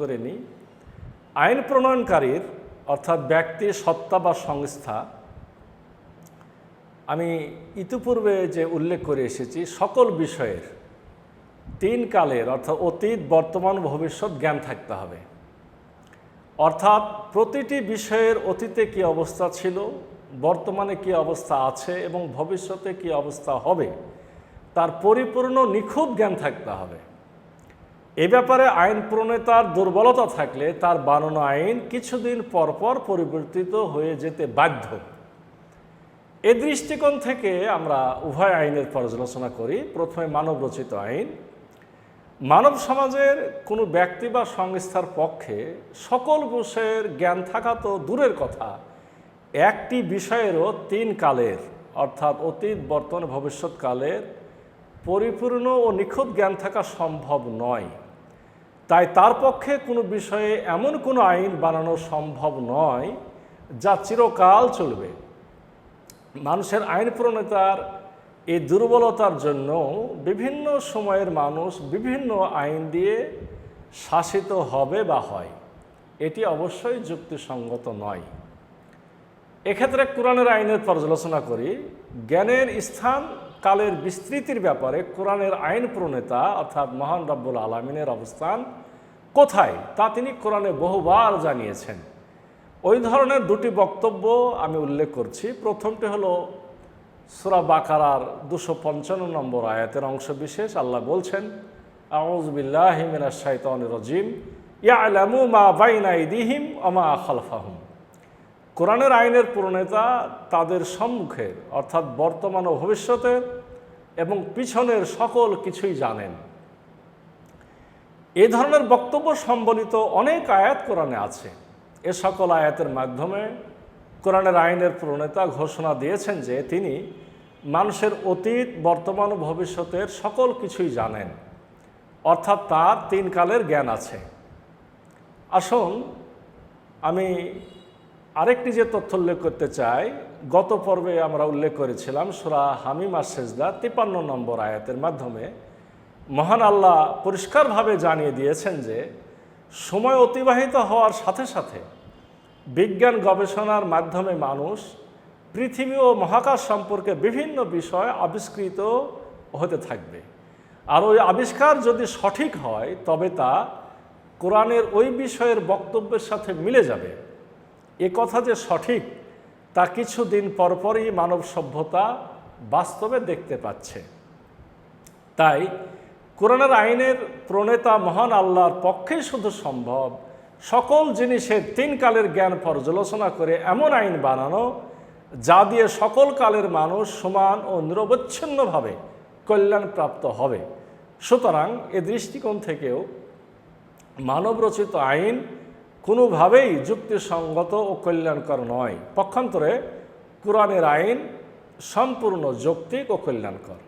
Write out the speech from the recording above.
করে নিই। আইন প্রণয়নকারীর, অর্থাৎ ব্যক্তি সত্তা বা সংস্থা, আমি ইতিপূর্বে যে উল্লেখ করে এসেছি, সকল বিষয়ের তিন কালের, অর্থাৎ অতীত, বর্তমান, ভবিষ্যৎ জ্ঞান থাকতে হবে। অর্থাৎ প্রতিটি বিষয়ের অতীতে কি অবস্থা ছিল, বর্তমানে কি অবস্থা আছে এবং ভবিষ্যতে কি অবস্থা হবে, তার পরিপূর্ণ নিখুঁত জ্ঞান থাকতে হবে। এ ব্যাপারে আইন প্রণেতার দুর্বলতা থাকলে তার বানানো আইন কিছুদিন পরপর পরিবর্তিত হয়ে যেতে বাধ্য। এ দৃষ্টিকোণ থেকে আমরা উভয় আইনের পর্যালোচনা করি। প্রথমে মানব রচিত আইন। মানব সমাজের কোনো ব্যক্তি বা সংস্থার পক্ষে সকল বিষয়ের জ্ঞান থাকা তো দূরের কথা। একটি বিষয়েরও তিন কালের, অর্থাৎ অতীত, বর্তমান ভবিষ্যৎকালের পরিপূর্ণ ও নিখুঁত জ্ঞান থাকা সম্ভব নয়। তাই তার পক্ষে কোনো বিষয়ে এমন কোনো আইন বানানো সম্ভব নয় যা চিরকাল চলবে। মানুষের আইন প্রণেতার এই দুর্বলতার জন্য বিভিন্ন সময়ের মানুষ বিভিন্ন আইন দিয়ে শাসিত হবে বা হয়। এটি অবশ্যই যুক্তিসঙ্গত নয়। এক্ষেত্রে কোরআনের আইনের পর্যালোচনা করি। জ্ঞানের স্থান কালের বিস্তৃতির ব্যাপারে কোরআনের আইন প্রণেতা অর্থাৎ মহান রব্বুল আলমিনের অবস্থান কোথায়? তা তিনি কোরআনে বহুবার জানিয়েছেন। ওই ধরনের দুটি বক্তব্য আমি উল্লেখ করছি। প্রথমটি হলো সুরা বাকারার দুশো পঞ্চান্ন নম্বর আয়াতের অংশ বিশেষ আল্লাহ বলছেন আউজবিল্লাহ মিনাশ শাইতানির রাজিম। ইয়ালামু মা বাইনা ইদিহিম অমা খালফাহুম। কোরআনের আইনের প্রণেতা তাদের সম্মুখের অর্থাৎ বর্তমান ও ভবিষ্যতের এবং পিছনের সকল কিছুই জানেন। এ ধরনের বক্তব্য সম্বলিত অনেক আয়াত কোরআনে আছে। এ সকল আয়াতের মাধ্যমে কোরআনের আইনের প্রণেতা ঘোষণা দিয়েছেন যে তিনি মানুষের অতীত, বর্তমান ও ভবিষ্যতের সকল কিছুই জানেন। অর্থাৎ তার তিন কালের জ্ঞান আছে। আসুন, আমি আরেকটি যে তথ্য উল্লেখ করতে চাই, গত পর্বে আমরা উল্লেখ করেছিলাম সুরা হামিমা সেজদা তিপান্ন নম্বর আয়াতের মাধ্যমে। মহান আল্লাহ পরিষ্কারভাবে জানিয়ে দিয়েছেন যে, সময় অতিবাহিত হওয়ার সাথে সাথে বিজ্ঞান গবেষণার মাধ্যমে মানুষ পৃথিবী ও মহাকাশ সম্পর্কে বিভিন্ন বিষয় আবিষ্কৃত হতে থাকবে। আর ওই আবিষ্কার যদি সঠিক হয়, তবে তা কোরআনের ওই বিষয়ের বক্তব্যের সাথে মিলে যাবে। এ কথা যে সঠিক, তা কিছুদিন পরপরই মানব সভ্যতা বাস্তবে দেখতে পাচ্ছে। তাই কোরআনের আইনের প্রণেতা মহান আল্লাহর পক্ষেই শুধু সম্ভব, সকল জিনিসের তিন কালের জ্ঞান পর্যালোচনা করে এমন আইন বানানো, যা দিয়ে সকল কালের মানুষ সমান ও নিরবচ্ছিন্নভাবে কল্যাণপ্রাপ্ত হবে। সুতরাং এ দৃষ্টিকোণ থেকেও মানবরচিত আইন কোনোভাবেই যুক্তিসঙ্গত ও কল্যাণকর নয়। পক্ষান্তরে কোরআনের আইন সম্পূর্ণ যৌক্তিক ও কল্যাণকর।